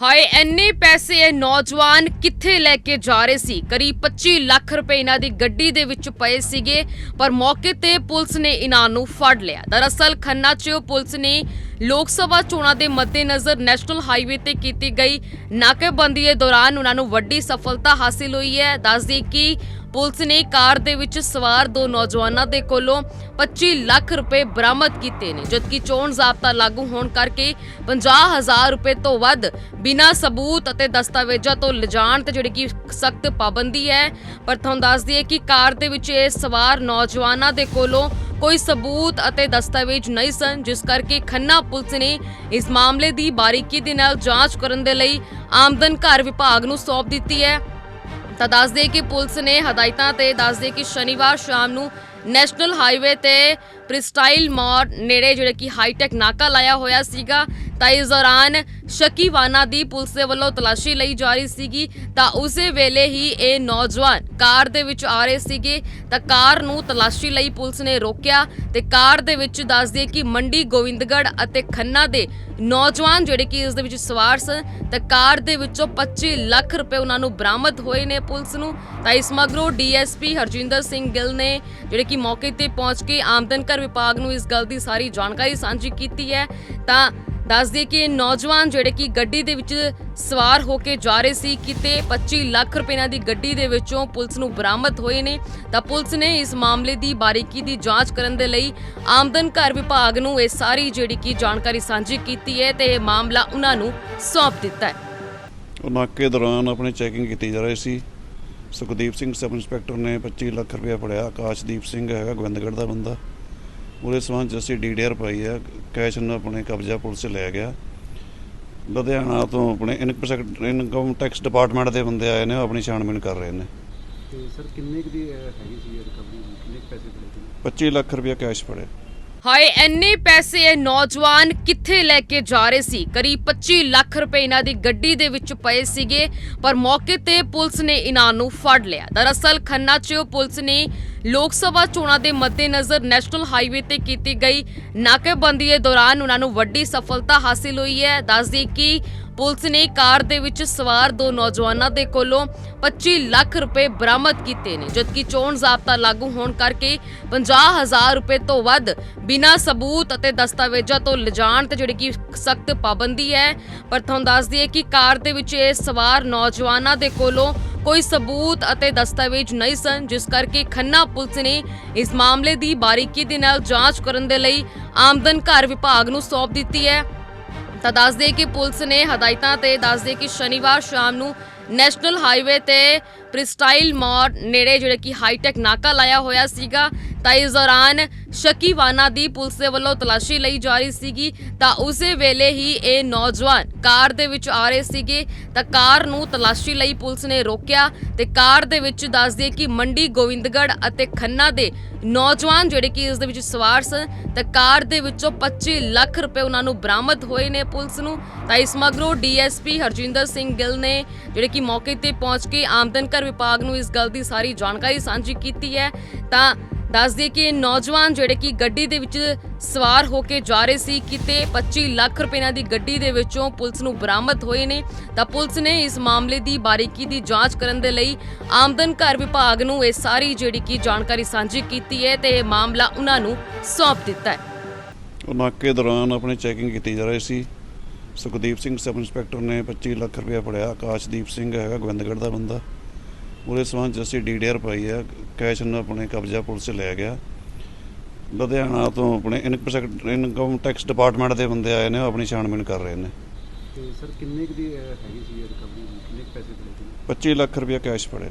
ਹਾਏ ਐਨੇ ਪੈਸੇ ਇਹ ਨੌਜਵਾਨ ਕਿੱਥੇ ਲੈ ਕੇ ਜਾ ਰਹੇ ਸੀ? ਕਰੀਬ 25 ਲੱਖ ਰੁਪਏ ਇਹਨਾਂ ਦੀ ਗੱਡੀ ਦੇ ਵਿੱਚ ਪਏ ਸੀਗੇ, ਪਰ ਮੌਕੇ ਤੇ ਪੁਲਿਸ ਨੇ ਇਹਨਾਂ ਨੂੰ ਫੜ ਲਿਆ। ਦਰਅਸਲ, ਖੰਨਾ 'ਚ ਪੁਲਿਸ ਨੇ ਲੋਕ ਸਭਾ ਚੋਣਾਂ ਦੇ ਮੱਦੇਨਜ਼ਰ ਨੈਸ਼ਨਲ ਹਾਈਵੇ ਤੇ ਕੀਤੀ ਗਈ ਨਾਕੇਬੰਦੀ ਦੇ ਦੌਰਾਨ ਉਹਨਾਂ ਨੂੰ ਵੱਡੀ ਸਫਲਤਾ ਹਾਸਿਲ ਹੋਈ ਹੈ। ਦੱਸਦੀ ਕਿ ਪੁਲਿਸ ਨੇ ਕਾਰ ਦੇ ਵਿੱਚ ਸਵਾਰ ਦੋ ਨੌਜਵਾਨਾਂ ਦੇ ਕੋਲੋਂ 25 ਲੱਖ ਰੁਪਏ ਬਰਾਮਦ ਕੀਤੇ ਨੇ, ਜਦਕਿ ਚੋਣ ਜ਼ਾਬਤਾ ਲਾਗੂ ਹੋਣ ਕਰਕੇ 50000 ਰੁਪਏ ਤੋਂ ਵੱਧ ਬਿਨਾਂ ਸਬੂਤ ਅਤੇ ਦਸਤਾਵੇਜ਼ਾਂ ਤੋਂ ਲਿਜਾਣ ਤੇ ਜਿਹੜੀ ਕਿ ਸਖਤ ਪਾਬੰਦੀ ਹੈ। ਪਰ ਤੁਹਾਨੂੰ ਦੱਸ ਦਈਏ ਕਿ ਕਾਰ ਦੇ ਵਿੱਚ ਇਹ ਸਵਾਰ ਨੌਜਵਾਨਾਂ ਦੇ ਕੋਲੋਂ ਕੋਈ ਸਬੂਤ ਅਤੇ ਦਸਤਾਵੇਜ਼ ਨਹੀਂ ਸਨ, ਜਿਸ ਕਰਕੇ ਖੰਨਾ ਪੁਲਿਸ ਨੇ ਇਸ ਮਾਮਲੇ ਦੀ ਬਾਰੀਕੀ ਦੇ ਨਾਲ ਜਾਂਚ ਕਰਨ ਦੇ ਲਈ ਆਮਦਨ ਘਰ ਵਿਭਾਗ ਨੂੰ ਸੌਂਪ ਦਿੱਤੀ ਹੈ। ਤਾਂ ਦੱਸ ਦੇ ਕਿ ਪੁਲਿਸ ਨੇ ਹਦਾਇਤਾਂ ਤੇ ਦੱਸ ਦੇ ਕਿ ਸ਼ਨੀਵਾਰ ਸ਼ਾਮ ਨੂੰ ਨੈਸ਼ਨਲ ਹਾਈਵੇ ਤੇ ਪ੍ਰਿਸਟਾਈਲ ਮੋੜ ਨੇੜੇ ਜਿਹੜੇ ਕਿ ਹਾਈਟੈਕ ਨਾਕਾ ਲਾਇਆ ਹੋਇਆ ਸੀਗਾ, ਤਾਂ ਇਸ ਦੌਰਾਨ ਸ਼ੱਕੀ ਦੀ ਪੁਲਿਸ ਦੇ ਵੱਲੋਂ ਤਲਾਸ਼ੀ ਲਈ ਜਾ ਰਹੀ ਸੀਗੀ। ਤਾਂ ਉਸੇ ਵੇਲੇ ਹੀ ਇਹ ਨੌਜਵਾਨ ਕਾਰ ਦੇ ਵਿੱਚ ਆ ਰਹੇ ਸੀਗੇ। ਤਾਂ ਕਾਰ ਨੂੰ ਤਲਾਸ਼ੀ ਲਈ ਪੁਲਿਸ ਨੇ ਰੋਕਿਆ ਤੇ ਕਾਰ ਦੇ ਵਿੱਚ ਦੱਸ ਕਿ ਮੰਡੀ ਗੋਬਿੰਦਗੜ੍ਹ ਅਤੇ ਖੰਨਾ ਦੇ ਨੌਜਵਾਨ ਜਿਹੜੇ ਕਿ ਇਸ ਦੇ ਵਿੱਚ ਸਵਾਰ ਸਨ, ਤਾਂ ਕਾਰ ਦੇ ਵਿੱਚੋਂ 25 ਲੱਖ ਰੁਪਏ ਉਹਨਾਂ ਨੂੰ ਬਰਾਮਦ ਹੋਏ ਨੇ ਪੁਲਿਸ ਨੂੰ। ਤਾਂ ਇਸ ਮਗਰੋਂ ਡੀਐਸਪੀ ਹਰਜਿੰਦਰ ਸਿੰਘ ਗਿੱਲ ਨੇ ਜਿਹੜੇ ਕਿ ਮੌਕੇ ਤੇ ਪਹੁੰਚ ਕੇ ਆਮਦਨ ਕਰ ਵਿਭਾਗ ਨੂੰ ਇਸ ਗੱਲ ਦੀ ਸਾਰੀ ਜਾਣਕਾਰੀ ਸਾਂਝੀ ਕੀਤੀ ਹੈ। ਤਾਂ ਦੱਸ ਦਈਏ ਕਿ ਨੌਜਵਾਨ ਜਿਹੜੇ ਕਿ ਗੱਡੀ ਦੇ ਵਿੱਚ ਸਵਾਰ ਹੋ ਕੇ ਜਾ ਰਹੇ ਸੀ, ਕਿਤੇ 25 ਲੱਖ ਰੁਪਏ ਨਾਲ ਦੀ ਗੱਡੀ ਦੇ ਵਿੱਚੋਂ ਪੁਲਿਸ ਨੂੰ ਬਰਾਮਦ ਹੋਏ ਨੇ। ਤਾਂ ਪੁਲਿਸ ਨੇ ਇਸ ਮਾਮਲੇ ਦੀ ਬਾਰੀਕੀ ਦੀ ਜਾਂਚ ਕਰਨ ਦੇ ਲਈ ਆਮਦਨ ਕਰ ਵਿਭਾਗ ਨੂੰ ਇਹ ਸਾਰੀ ਜਿਹੜੀ ਕਿ ਜਾਣਕਾਰੀ ਸਾਂਝੀ ਕੀਤੀ ਹੈ ਤੇ ਇਹ ਮਾਮਲਾ ਉਹਨਾਂ ਨੂੰ ਸੌਂਪ ਦਿੱਤਾ ਹੈ। ਨਾਕੇ ਦੌਰਾਨ ਆਪਣੇ ਚੈਕਿੰਗ ਕੀਤੀ ਜਾ ਰਹੀ ਸੀ। ਸੁਖਦੀਪ ਸਿੰਘ ਸਬ ਇੰਸਪੈਕਟਰ ਨੇ 25 ਲੱਖ ਰੁਪਇਆ ਫੜਿਆ। ਆਕਾਸ਼ਦੀਪ ਸਿੰਘ ਹੈਗਾ ਗੋਬਿੰਦਗੜ੍ਹ ਦਾ ਬੰਦਾ। ਉਹਦੇ ਸਬੰਧ 'ਚ ਅਸੀਂ ਡੀਡੀਆਰ ਪਾਈ ਹੈ ਕੈਸ਼ ਨੂੰ ਆਪਣੇ ਕਬਜ਼ਾ ਪੁਲਿਸ ਲੈ ਗਿਆ। ਲੁਧਿਆਣਾ ਤੋਂ ਆਪਣੇ ਇਨਕਮ ਟੈਕਸ ਡਿਪਾਰਟਮੈਂਟ ਦੇ ਬੰਦੇ ਆਏ ਨੇ ਉਹ ਆਪਣੀ ਛਾਣਬੀਣ ਕਰ ਰਹੇ ਨੇ। ਤੇ ਸਰ ਕਿੰਨੇ ਕੁ ਦੀ ਹੈਗੀ ਸੀ ਰਿਕਵਰੀ ਕਿੰਨੇ ਪੈਸੇ ਫੜੇ ਸੀ 25 ਲੱਖ ਰੁਪਇਆ ਕੈਸ਼ ਫੜਿਆ। ਹਾਏ ਐਨੇ ਪੈਸੇ ਇਹ ਨੌਜਵਾਨ ਕਿੱਥੇ ਲੈ ਕੇ ਜਾ ਰਹੇ ਸੀ? ਕਰੀਬ 25 ਲੱਖ ਰੁਪਏ ਇਹਨਾਂ ਦੀ ਗੱਡੀ ਦੇ ਵਿੱਚ ਪਏ ਸੀਗੇ, ਪਰ ਮੌਕੇ ਤੇ ਪੁਲਿਸ ਨੇ ਇਹਨਾਂ ਨੂੰ ਫੜ ਲਿਆ। ਦਰਅਸਲ, ਖੰਨਾ 'ਚ ਪੁਲਿਸ ਨੇ ਲੋਕ ਸਭਾ ਚੋਣਾਂ ਦੇ ਮੱਦੇਨਜ਼ਰ ਨੈਸ਼ਨਲ ਹਾਈਵੇ ਤੇ ਕੀਤੀ ਗਈ ਨਾਕੇਬੰਦੀ ਦੇ ਦੌਰਾਨ ਉਹਨਾਂ ਨੂੰ ਵੱਡੀ ਸਫਲਤਾ ਹਾਸਿਲ ਹੋਈ ਹੈ। ਦੱਸਦੀ ਕਿ ਪੁਲਿਸ ਨੇ ਕਾਰ ਦੇ ਵਿੱਚ ਸਵਾਰ ਦੋ ਨੌਜਵਾਨਾਂ ਦੇ ਕੋਲੋਂ 25 ਲੱਖ ਰੁਪਏ ਬਰਾਮਦ ਕੀਤੇ ਨੇ, ਜਦਕਿ ਚੋਣ ਜ਼ਾਬਤਾ ਲਾਗੂ ਹੋਣ ਕਰਕੇ 50000 ਰੁਪਏ ਤੋਂ ਵੱਧ ਬਿਨਾਂ ਸਬੂਤ ਅਤੇ ਦਸਤਾਵੇਜ਼ਾਂ ਤੋਂ ਲਿਜਾਣ ਤੇ ਜਿਹੜੀ ਕਿ ਸਖਤ ਪਾਬੰਦੀ ਹੈ। ਪਰ ਤੁਹਾਨੂੰ ਦੱਸ ਦਈਏ ਕਿ ਕਾਰ ਦੇ ਵਿੱਚ ਇਹ ਸਵਾਰ ਨੌਜਵਾਨਾਂ ਦੇ ਕੋਲੋਂ ਕੋਈ ਸਬੂਤ ਅਤੇ ਦਸਤਾਵੇਜ਼ ਨਹੀਂ ਸਨ, ਜਿਸ ਕਰਕੇ ਖੰਨਾ ਪੁਲਿਸ ਨੇ ਇਸ ਮਾਮਲੇ ਦੀ ਬਾਰੀਕੀ ਦੇ ਨਾਲ ਜਾਂਚ ਕਰਨ ਦੇ ਲਈ ਆਮਦਨ ਘਰ ਵਿਭਾਗ ਨੂੰ ਸੌਂਪ ਦਿੱਤੀ ਹੈ। ਤਾਂ ਦੱਸ ਦੇ ਕਿ ਪੁਲਿਸ ਨੇ ਹਦਾਇਤਾਂ ਤੇ ਦੱਸ ਦੇ ਕਿ ਸ਼ਨੀਵਾਰ ਸ਼ਾਮ ਨੂੰ ਨੈਸ਼ਨਲ ਹਾਈਵੇ ਤੇ ਪ੍ਰਿਸਟਾਈਲ ਮੋੜ ਨੇੜੇ ਜਿਹੜੇ ਕਿ ਹਾਈਟੈਕ ਨਾਕਾ ਲਾਇਆ ਹੋਇਆ ਸੀਗਾ, ਤਾਂ ਇਸ ਦੌਰਾਨ ਸ਼ਕੀਵਾਨਾ ਦੀ ਪੁਲਿਸ ਦੇ ਵੱਲੋਂ ਤਲਾਸ਼ੀ ਲਈ ਜਾ ਰਹੀ ਸੀਗੀ। ਤਾਂ ਉਸੇ ਵੇਲੇ ਹੀ ਇਹ ਨੌਜਵਾਨ ਕਾਰ ਦੇ ਵਿੱਚ ਆ ਰਹੇ ਸੀਗੇ। ਤਾਂ ਕਾਰ ਨੂੰ ਤਲਾਸ਼ੀ ਲਈ ਪੁਲਿਸ ਨੇ ਰੋਕਿਆ ਤੇ ਕਾਰ ਦੇ ਵਿੱਚ ਦੱਸ ਕਿ ਮੰਡੀ ਗੋਬਿੰਦਗੜ੍ਹ ਅਤੇ ਖੰਨਾ ਦੇ ਨੌਜਵਾਨ ਜਿਹੜੇ ਕਿ ਇਸ ਦੇ ਵਿੱਚ ਸਵਾਰ ਸਨ, ਤਾਂ ਕਾਰ ਦੇ ਵਿੱਚੋਂ 25 ਲੱਖ ਰੁਪਏ ਉਹਨਾਂ ਨੂੰ ਬਰਾਮਦ ਹੋਏ ਨੇ ਪੁਲਿਸ ਨੂੰ। ਤਾਂ ਇਸ ਮਗਰੋਂ ਡੀਐਸਪੀ ਹਰਜਿੰਦਰ ਸਿੰਘ ਗਿੱਲ ਨੇ ਜਿਹੜੇ ਕਿ ਮੌਕੇ ਤੇ ਪਹੁੰਚ ਕੇ ਆਮਦਨ ਕਰ ਵਿਭਾਗ ਨੂੰ ਇਸ ਗੱਲ ਦੀ ਸਾਰੀ ਜਾਣਕਾਰੀ ਸਾਂਝੀ ਕੀਤੀ ਹੈ। ਤਾਂ ਦੱਸ ਦਈਏ ਕਿ ਇਹ ਨੌਜਵਾਨ ਜਿਹੜੇ ਕਿ ਗੱਡੀ ਦੇ ਵਿੱਚ ਸਵਾਰ ਹੋ ਕੇ ਜਾ ਰਹੇ ਸੀ, ਕਿਤੇ 25 ਲੱਖ ਰੁਪਏ ਦੀ ਗੱਡੀ ਦੇ ਵਿੱਚੋਂ ਪੁਲਿਸ ਨੂੰ ਬਰਾਮਦ ਹੋਏ ਨੇ। ਤਾਂ ਪੁਲਿਸ ਨੇ ਇਸ ਮਾਮਲੇ ਦੀ ਬਾਰੀਕੀ ਦੀ ਜਾਂਚ ਕਰਨ ਦੇ ਲਈ ਆਮਦਨ ਘਰ ਵਿਭਾਗ ਨੂੰ ਇਹ ਸਾਰੀ ਜਿਹੜੀ ਕਿ ਜਾਣਕਾਰੀ ਸਾਂਝੀ ਕੀਤੀ ਹੈ ਤੇ ਇਹ ਮਾਮਲਾ ਉਹਨਾਂ ਨੂੰ ਸੌਂਪ ਦਿੱਤਾ ਹੈ। ਨਾਕੇ ਦੌਰਾਨ ਆਪਣੇ ਚੈਕਿੰਗ ਕੀਤੀ ਜਾ ਰਹੀ ਸੀ। ਸੁਖਦੀਪ ਸਿੰਘ ਸਬ ਇੰਸਪੈਕਟਰ ਨੇ 25 ਲੱਖ ਰੁਪਇਆ ਫੜਿਆ। ਆਕਾਸ਼ਦੀਪ ਸਿੰਘ ਹੈਗਾ ਗੋਬਿੰਦਗੜ੍ਹ ਦਾ ਬੰਦਾ। ਉਹਦੇ ਸਬੰਧ ਅਸੀਂ ਡੀਡੀਆਰ ਪਾਈ ਹੈ ਕੈਸ਼ ਨੂੰ ਆਪਣੇ ਕਬਜ਼ਾ ਪੁਲਿਸ 'ਚ ਲੈ ਗਿਆ। ਲੁਧਿਆਣਾ ਤੋਂ ਆਪਣੇ ਇਨਕਮ ਟੈਕਸ ਡਿਪਾਰਟਮੈਂਟ ਦੇ ਬੰਦੇ ਆਏ ਨੇ ਉਹ ਆਪਣੀ ਛਾਣਬੀਣ ਕਰ ਰਹੇ ਨੇ। ਤੇ ਸਰ ਕਿੰਨੇ ਕੁ ਦੀ ਹੈਗੀ ਸੀ ਰਿਕਵਰੀ ਕਿੰਨੇ ਪੈਸੇ ਫੜੇ ਸੀ 25 ਲੱਖ ਰੁਪਇਆ ਕੈਸ਼ ਫੜਿਆ।